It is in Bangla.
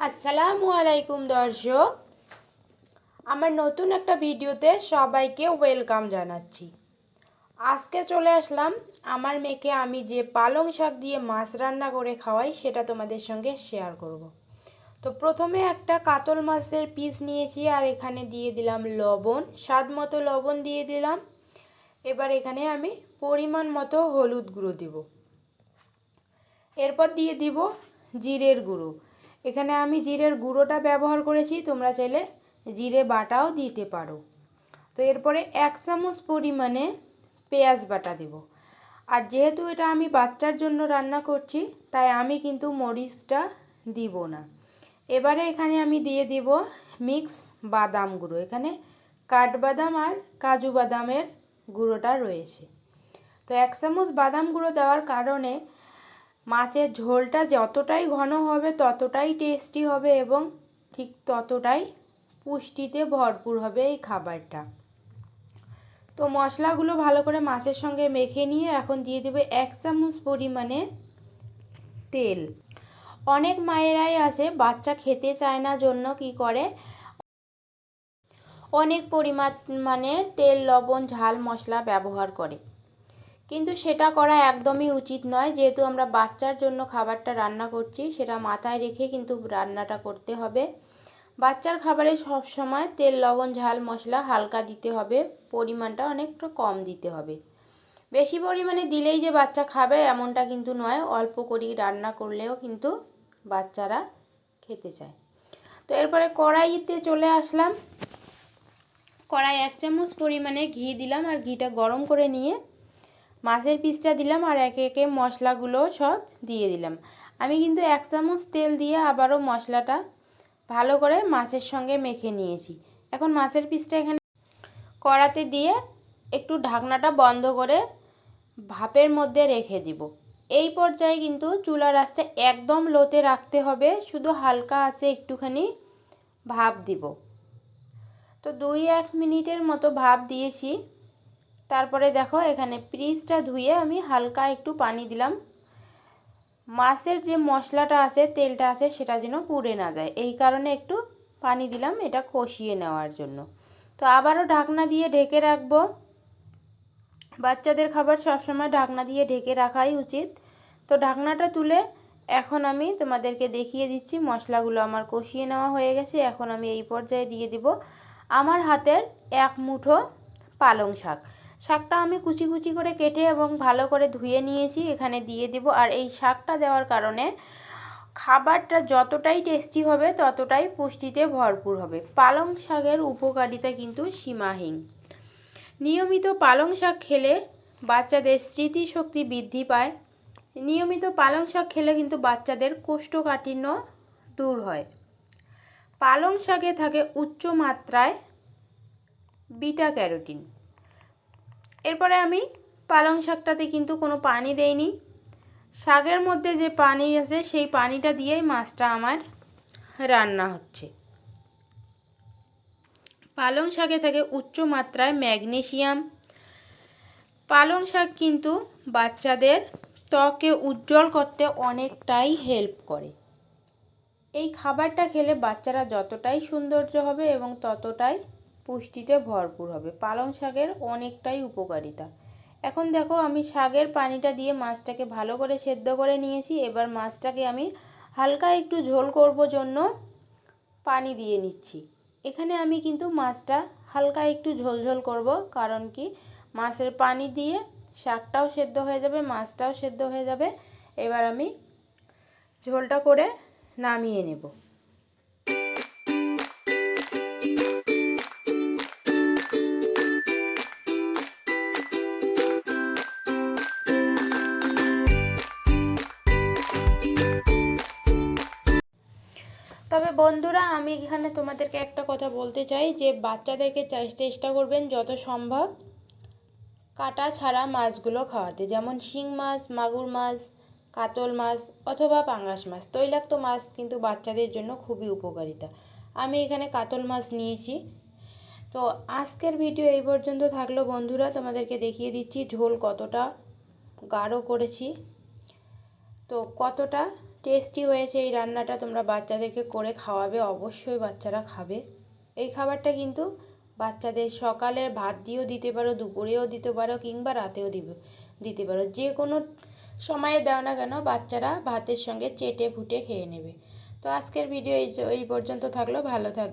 আসসালামু আলাইকুম, দর্শক। আমার নতুন একটা ভিডিওতে সবাইকে ওয়েলকাম জানাচ্ছি। আজকে চলে আসলাম আমার মেয়েকে আমি যে পালং শাক দিয়ে মাছ রান্না করে খাওয়াই, সেটা তোমাদের সঙ্গে শেয়ার করব। তো প্রথমে একটা কাতল মাছের পিস নিয়েছি, আর এখানে দিয়ে দিলাম লবণ, স্বাদ মতো লবণ দিয়ে দিলাম। এবার এখানে আমি পরিমাণ মতো হলুদ গুঁড়ো দেব। এরপর দিয়ে দিব জিরের গুঁড়ো। এখানে আমি জিরের গুঁড়োটা ব্যবহার করেছি, তোমরা চাইলে জিরে বাটাও দিতে পারো। তো এরপরে এক চামচ পরিমাণে পেঁয়াজ বাটা দেব। আর যেহেতু এটা আমি বাচ্চার জন্য রান্না করছি, তাই আমি কিন্তু মরিচটা দিব না। এবারে এখানে আমি দিয়ে দিব মিক্স বাদাম গুঁড়ো। এখানে কাঠবাদাম আর কাজু বাদামের গুঁড়োটা রয়েছে। তো এক চামচ বাদাম গুঁড়ো দেওয়ার কারণে মাছের ঝোলটা যতটাই ঘন হবে, ততটাই টেস্টি হবে এবং ঠিক ততটাই পুষ্টিতে ভরপুর হবে এই খাবারটা। তো মশলাগুলো ভালো করে মাছের সঙ্গে মেখে নিয়ে এখন দিয়ে দেবে এক চামচ পরিমাণে তেল। অনেক মায়েরাই আছে বাচ্চা খেতে চায় না জন্য কি করে? অনেক পরিমাণ মানে তেল, লবণ, ঝাল, মশলা ব্যবহার করে। কিন্তু সেটা করা একদমই উচিত নয়। যেহেতু আমরা বাচ্চার জন্য খাবারটা রান্না করছি, সেটা মাথায় রেখে কিন্তু রান্নাটা করতে হবে। বাচ্চার খাবারে সব সময় তেল, লবণ, ঝাল, মশলা হালকা দিতে হবে। পরিমাণটা অনেকটা কম দিতে হবে। বেশি পরিমাণে দিলেই যে বাচ্চা খাবে এমনটা কিন্তু নয়। অল্প করি রান্না করলেও কিন্তু বাচ্চারা খেতে চায়। তো এরপরে কড়াইতে চলে আসলাম। কড়াই এক চামচ পরিমাণে ঘি দিলাম আর ঘিটা গরম করে নিয়ে মাছের পিসটা দিলাম আর একে একে মশলাগুলো সব দিয়ে দিলাম। আমি কিন্তু এক চামচ তেল দিয়ে আবারও মশলাটা ভালো করে মাছের সঙ্গে মেখে নিয়েছি। এখন মাছের পিসটা এখানে কড়াতে দিয়ে একটু ঢাকনাটা বন্ধ করে ভাপের মধ্যে রেখে দিব। এই পর্যায়ে কিন্তু চুলার আঁচটা একদম লোতে রাখতে হবে, শুধু হালকা আছে একটুখানি ভাপ দিব। তো দুই এক মিনিটের মতো ভাপ দিয়েছি। তারপরে দেখো এখানে পিসটা ধুয়ে আমি হালকা একটু পানি দিলাম। মাছের যে মশলাটা আছে, তেলটা আছে, সেটা যেন পুড়ে না যায়। এই কারণে একটু পানি দিলাম, এটা কষিয়ে নেওয়ার জন্য। তো আবারও ঢাকনা দিয়ে ঢেকে রাখব। বাচ্চাদের খাবার সবসময় ঢাকনা দিয়ে ঢেকে রাখাই উচিত। তো ঢাকনাটা তুলে এখন আমি তোমাদেরকে দেখিয়ে দিচ্ছি, মশলাগুলো আমার কষিয়ে নেওয়া হয়ে গেছে। এখন আমি এই পর্যায়ে দিয়ে দিব আমার হাতের এক মুঠো পালং শাক। শাকটা আমি কুচি কুচি করে কেটে এবং ভালো করে ধুয়ে নিয়েছি, এখানে দিয়ে দিব। আর এই শাকটা দেওয়ার কারণে খাবারটা যতটাই টেস্টি হবে, ততটাই পুষ্টিতে ভরপুর হবে। পালং শাকের উপকারিতা কিন্তু সীমাহীন। নিয়মিত পালং শাক খেলে বাচ্চাদের স্মৃতিশক্তি বৃদ্ধি পায়। নিয়মিত পালং শাক খেলে কিন্তু বাচ্চাদের কোষ্ঠকাঠিন্য দূর হয়। পালং শাকে থাকে উচ্চ মাত্রায় বিটা ক্যারোটিন। এরপরে আমি পালং শাকটাতে কিন্তু কোনো পানি দেইনি। শাকের মধ্যে যে পানি আছে, সেই পানিটা দিয়েই মাছটা আমার রান্না হচ্ছে। পালং শাকে থাকে উচ্চ মাত্রায় ম্যাগনেশিয়াম পালং শাক কিন্তু বাচ্চাদের ত্বকে উজ্জ্বল করতে অনেকটাই হেল্প করে। এই খাবারটা খেলে বাচ্চারা যতটাই সৌন্দর্য হবে এবং ততটাই পুষ্টিতে ভরপুর হবে। পালং শাকের অনেকটাই উপকারিতা। এখন দেখো, আমি শাকের পানিটা দিয়ে মাছটাকে ভালো করে সেদ্ধ করে নিয়েছি। এবার মাছটাকে আমি হালকা একটু ঝোল করব জন্য পানি দিয়ে নিচ্ছি। এখানে আমি কিন্তু মাছটা হালকা একটু ঝোল ঝোল করব, কারণ কি মাছের পানি দিয়ে শাকটাও সেদ্ধ হয়ে যাবে, মাছটাও সেদ্ধ হয়ে যাবে। এবার আমি ঝোলটা করে নামিয়ে নেব। বন্ধুরা, আমি এখানে তোমাদেরকে একটা কথা বলতে চাই যে বাচ্চাদেরকে চেষ্টা করবেন যত সম্ভব কাটা ছাড়া মাছগুলো খাওয়াতে। যেমন শিং মাছ, মাগুর মাছ, কাতল মাছ অথবা পাঙ্গাস মাছ। তৈলাক্ত মাছ কিন্তু বাচ্চাদের জন্য খুবই উপকারিতা। আমি এখানে কাতল মাছ নিয়েছি। তো আজকের ভিডিও এই পর্যন্ত থাকল বন্ধুরা, তোমাদেরকে দেখিয়ে দিচ্ছি ঝোল কতটা গাঢ় করেছি। তো কতটা টেস্টি হয়েছে, এই রান্নাটা তোমরা বাচ্চাদেরকে করে খাওয়াবে, অবশ্যই বাচ্চারা খাবে। এই খাবারটা কিন্তু বাচ্চাদের সকালের ভাত দিয়েও দিতে পারো, দুপুরেও দিতে পারো, কিংবা রাতেও দিবে, দিতে পারো। যে কোনো সময়ে দাও না কেন, বাচ্চারা ভাতের সঙ্গে চেটে ফুটে খেয়ে নেবে। তো আজকের ভিডিও এই এই পর্যন্ত থাকল, ভালো থাকবে